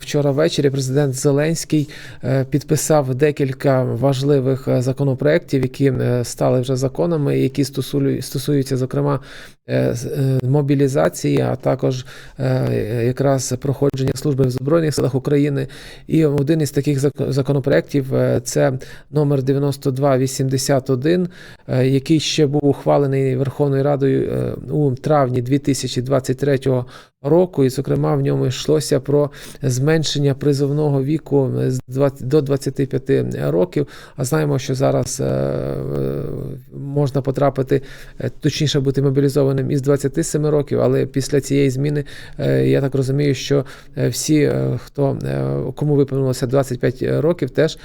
вчора ввечері президент Зеленський е, підписав декілька важливих е, законопроєктів, які е, стали вже законами, які стосуються, зокрема, мобілізації, а також якраз проходження служби в Збройних силах України. І один із таких законопроєктів це номер 9281, е, який ще був ухвалений Верховною Радою у травні 2023 року, і, зокрема, в ньому йшлося про зменшення призовного віку з 20 до 25 років. А знаємо, що зараз е, можна потрапити, е, точніше бути мобілізованим із 27 років, але після цієї зміни е, я так розумію, що всі, хто кому виповнилося 25 років, теж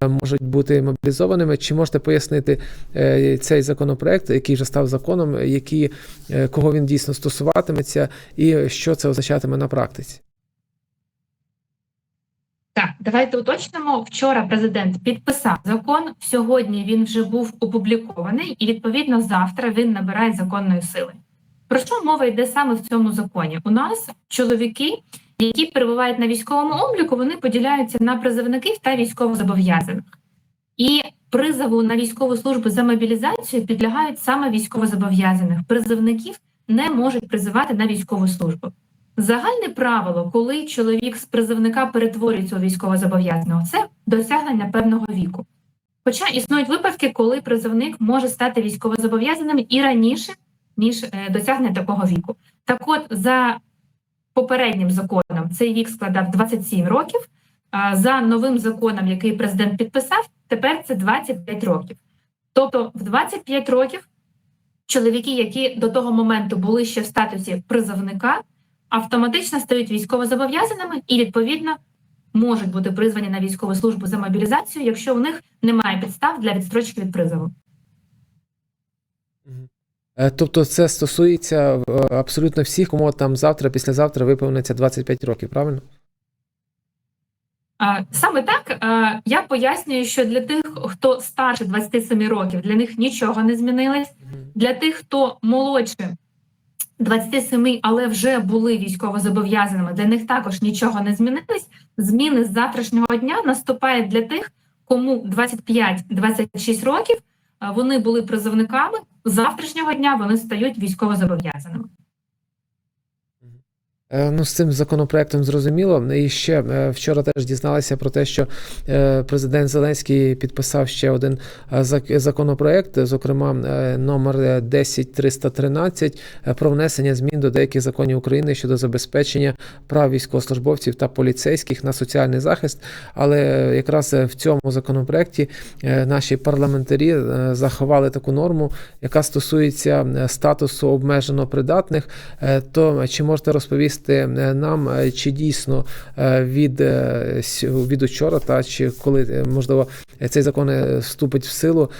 можуть бути мобілізованими. Чи можете пояснити цей законопроект, який вже став законом, які, кого він дійсно стосуватиметься, і що це означатиме на практиці? Так, давайте уточнимо. Вчора президент підписав закон. Сьогодні він вже був опублікований, і відповідно завтра він набирає законної сили. Про що мова йде саме в цьому законі? У нас чоловіки, які перебувають на військовому обліку, вони поділяються на призовників та військовозобов'язаних. І призову на військову службу за мобілізацію підлягають саме військовозобов'язаних. Призовників не можуть призивати на військову службу. Загальне правило, коли чоловік з призовника перетворюється у військовозобов'язаного, це досягнення певного віку. Хоча існують випадки, коли призовник може стати військовозобов'язаним і раніше, ніж е, досягне такого віку. Так от, за попереднім законом цей вік складав 27 років, а за новим законом, який президент підписав, тепер це 25 років. Тобто, в 25 років чоловіки, які до того моменту були ще в статусі призовника, автоматично стають військовозобов'язаними і відповідно можуть бути призвані на військову службу за мобілізацію, якщо у них немає підстав для відстрочки від призову. Е, Тобто це стосується е, абсолютно всіх, кому там завтра, післязавтра виповниться 25 років, правильно? Саме так я пояснюю, що для тих, хто старше 27 років, для них нічого не змінилось. Для тих, хто молодше 27, але вже були військовозобов'язаними, для них також нічого не змінилось. Зміни з завтрашнього дня наступають для тих, кому 25-26 років вони були призовниками. З завтрашнього дня вони стають військовозобов'язаними. Е, Ну, з цим законопроектом зрозуміло. І ще е, вчора теж дізналися про те, що е, президент Зеленський підписав ще один законопроект, зокрема номер 10313 е, про внесення змін до деяких законів України щодо забезпечення прав військовослужбовців та поліцейських на соціальний захист. Але якраз в цьому законопроекті наші парламентарі заховали таку норму, яка стосується статусу обмежено придатних. То чи можете розповісти е, нам, е, чи дійсно е, від, від учора, та чи коли можливо цей закон вступить в силу,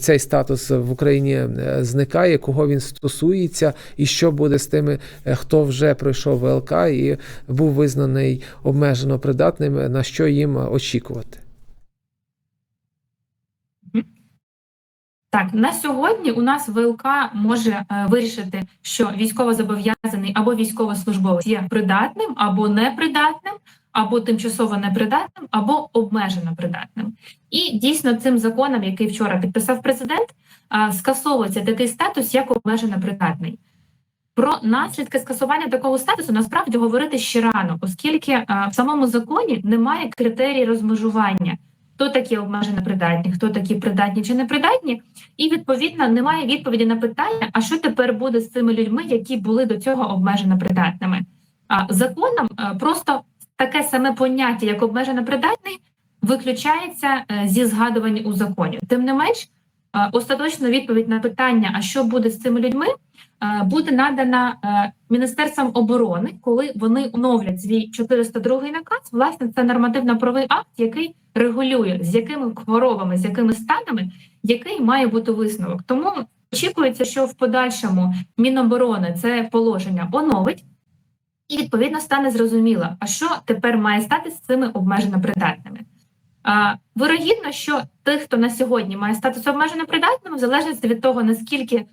цей статус в Україні зникає, кого він стосується, і що буде з тими, хто вже пройшов ВЛК і був визнаний обмежено придатним, на що їм очікувати? Так, на сьогодні у нас ВЛК може е, вирішити, що військовозобов'язаний або військовослужбовець є придатним, або непридатним, або тимчасово непридатним, або обмежено придатним. І дійсно цим законом, який вчора підписав президент, е, скасовується такий статус, як обмежено придатний. Про наслідки скасування такого статусу насправді говорити ще рано, оскільки е, в самому законі немає критерій розмежування. Хто такі обмежено придатні, хто такі придатні чи непридатні, і відповідно немає відповіді на питання: а що тепер буде з цими людьми, які були до цього обмежено придатними? А законом е, просто таке саме поняття, як обмежено придатний, виключається е, зі згадувань у законі. Тим не менш, остаточна відповідь на питання, а що буде з цими людьми, е, буде надана е, Міністерством оборони, коли вони оновлять свій 402 наказ. Власне, це нормативно-правовий акт, який регулює з якими хворобами, з якими станами, який має бути висновок. Тому очікується, що в подальшому Міноборони це положення оновить, і відповідно стане зрозуміло, а що тепер має стати з цими обмежено придатними. Вирогідно, що тих, хто на сьогодні має статус обмежено придатним, залежності від того, наскільки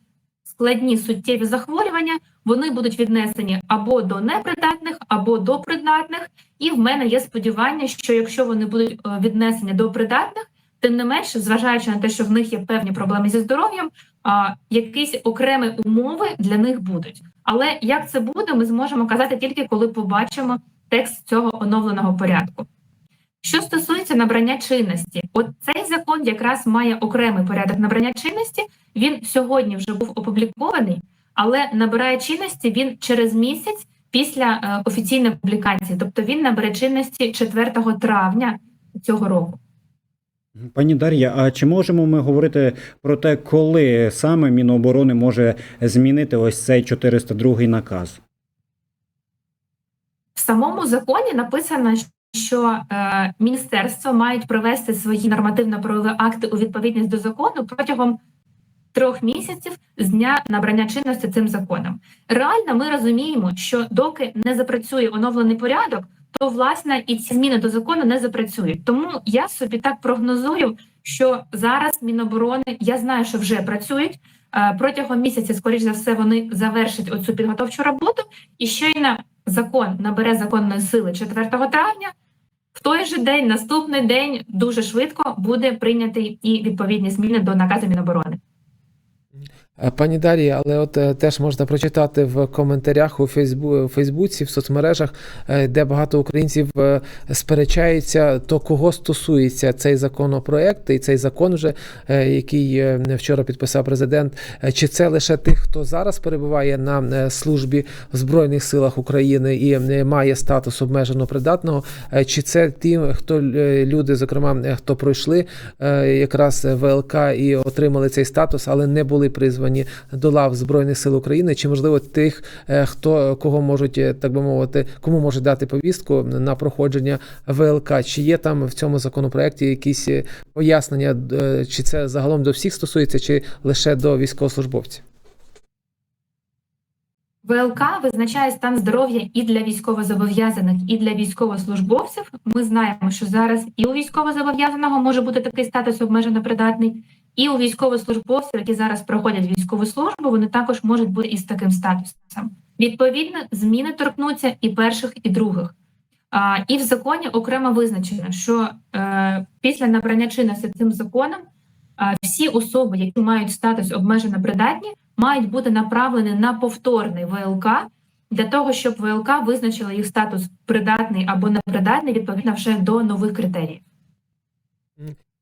складні суттєві захворювання, вони будуть віднесені або до непридатних, або до придатних, І в мене є сподівання, що якщо вони будуть е, віднесені до придатних, тим не менше, зважаючи на те, що в них є певні проблеми зі здоров'ям, якісь окремі умови для них будуть. Але як це буде, ми зможемо казати тільки коли побачимо текст цього оновленого порядку. Що стосується набрання чинності, от цей закон якраз має окремий порядок набрання чинності. Він сьогодні вже був опублікований, але набирає чинності він через місяць після е, офіційної публікації, тобто він набере чинності 4 травня цього року. Пані Дар'я, а чи можемо ми говорити про те, коли саме Міноборони може змінити ось цей 402 наказ? В самому законі написано, що е, міністерства мають привести свої нормативно-правові акти у відповідність до закону протягом трьох місяців з дня набрання чинності цим законом. Реально, ми розуміємо, що доки не запрацює оновлений порядок, то власне і ці зміни до закону не запрацюють. Тому я собі так прогнозую, що зараз Міноборони я знаю, що вже працюють. Е, Протягом місяця, скоріш за все, вони завершать оцю підготовчу роботу, і щойно закон набере законної сили 4 травня. В той же день, наступний день, дуже швидко буде прийнятий і відповідні зміни до наказу Міноборони. Е, Пані Дар'я, але от е, теж можна прочитати в коментарях у Фейсбу, Фейсбуці, в соцмережах, е, де багато українців сперечаються, то кого стосується цей законопроект і цей закон, вже який вчора підписав президент. Чи це лише тих, хто зараз перебуває на службі в Збройних силах України і має статус обмежено придатного, чи це ті, хто люди, зокрема, хто пройшли якраз ВЛК і отримали цей статус, але не були призвані до лав Збройних сил України, чи можливо тих, е, хто кого можуть, е, так би мовити, кому можуть дати повістку на проходження ВЛК? Чи є там в цьому законопроекті якісь е, пояснення, чи це загалом до всіх стосується, чи лише до військовослужбовців? ВЛК визначає стан здоров'я і для військовозобов'язаних, і для військовослужбовців. Ми знаємо, що зараз і у військовозобов'язаного може бути такий статус обмежено придатний, і у військовослужбовців, які зараз проходять військову службу, вони також можуть бути із таким статусом. Відповідно, зміни торкнуться і перших, і других. А, і в законі окремо визначено, що е, після набрання чинності цим законом а, всі особи, які мають статус обмежено придатні, мають бути направлені на повторний ВЛК для того, щоб ВЛК визначила їх статус придатний або непридатний відповідно вже до нових критеріїв.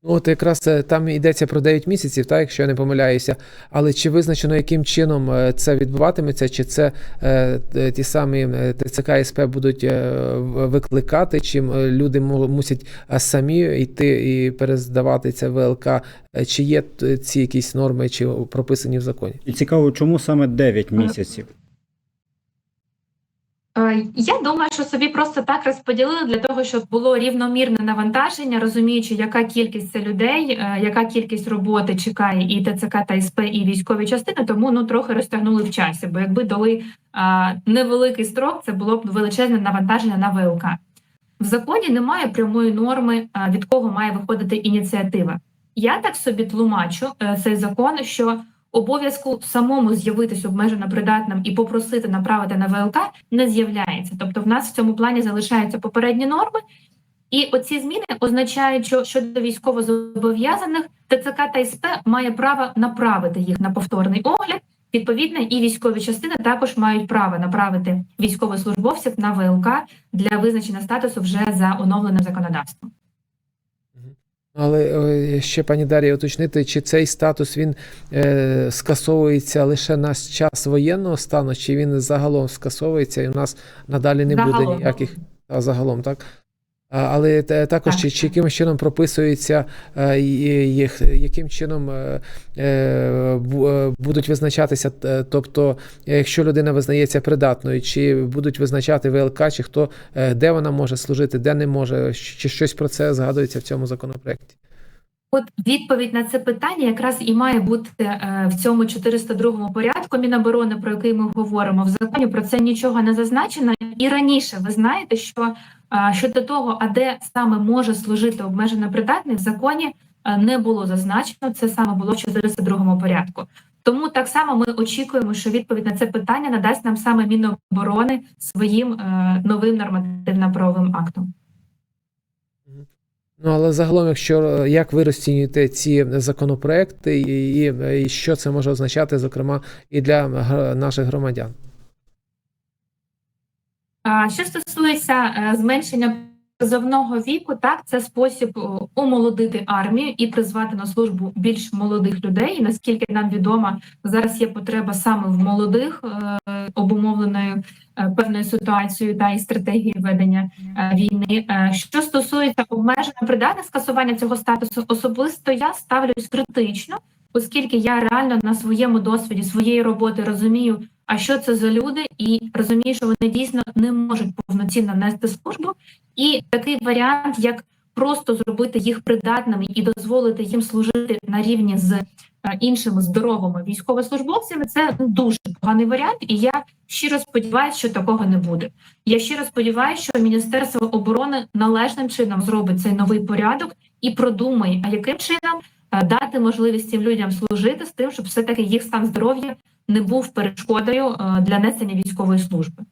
Ну, от якраз е, там йдеться про 9 місяців, так, якщо я не помиляюся. Але чи визначено, яким чином е, це відбуватиметься, чи це е, ті самі е, ТЦК і СП будуть е, викликати, чи люди мусять самі йти і перездавати це ВЛК, чи є ці якісь норми, чи прописані в законі? І цікаво, чому саме 9 місяців? Е, Я думаю, що собі просто так розподілили для того, щоб було рівномірне навантаження, розуміючи, яка кількість це людей, е, яка кількість роботи чекає і ТЦК та СП, і військові частини. Тому ну трохи розтягнули в часі. Бо якби дали а, невеликий строк, це було б величезне навантаження на ВЛК. В законі немає прямої норми, від кого має виходити ініціатива. Я так собі тлумачу е, цей закон, що обов'язку самому з'явитись обмежено придатним і попросити направити на ВЛК не з'являється. Тобто, в нас в цьому плані залишаються попередні норми, і оці зміни означають, що щодо військовозобов'язаних ТЦК та СП має право направити їх на повторний огляд. Відповідно, і військові частини також мають право направити військовослужбовців на ВЛК для визначення статусу вже за оновленим законодавством. Але е, ще пані Дар'я, уточнити, чи цей статус він е, скасовується лише на час воєнного стану, чи він загалом скасовується, і у нас надалі не буде ніяких а загалом, так? Але також чи, чи яким якимось чином прописується, е, яким чином е, е, бу- е, будуть визначатися, тобто, якщо людина визнається придатною, чи будуть визначати ВЛК, чи хто, е, де вона може служити, де не може, чи щось про це згадується в цьому законопроекті? От відповідь на це питання якраз і має бути е, в цьому 402 порядку Міноборони, про який ми говоримо в законі. Про це нічого не зазначено. І раніше ви знаєте, що е, щодо того, а де саме може служити обмежено придатний, в законі е, не було зазначено. Це саме було в 402 порядку. Тому так само ми очікуємо, що відповідь на це питання надасть нам саме Міноборони своїм новим нормативно-правовим актом. Ну але загалом, якщо е, як ви розцінюєте ці законопроекти, і, і, і що це може означати, зокрема, і для наших громадян? А що стосується е, зменшення призовного віку, так це спосіб о, омолодити армію і призвати на службу більш молодих людей. І наскільки нам відомо, зараз є потреба саме в молодих, е, обумовленою е, певною ситуацією та і стратегією ведення е, війни. Е, Що стосується обмеження придатних скасування цього статусу, особисто я ставлюсь критично, оскільки я реально на своєму досвіді своєї роботи розумію, а що це за люди, і розумію, що вони дійсно не можуть повноцінно нести службу. І такий варіант, як просто зробити їх придатними і дозволити їм служити на рівні з е, іншими здоровими військовослужбовцями, це дуже поганий варіант. І я щиро сподіваюся, що такого не буде. Я щиро сподіваюся, що Міністерство оборони належним чином зробить цей новий порядок і продумає, а яким чином дати можливість цим людям служити з тим, щоб все таки їх стан здоров'я не був перешкодою е, для несення військової служби.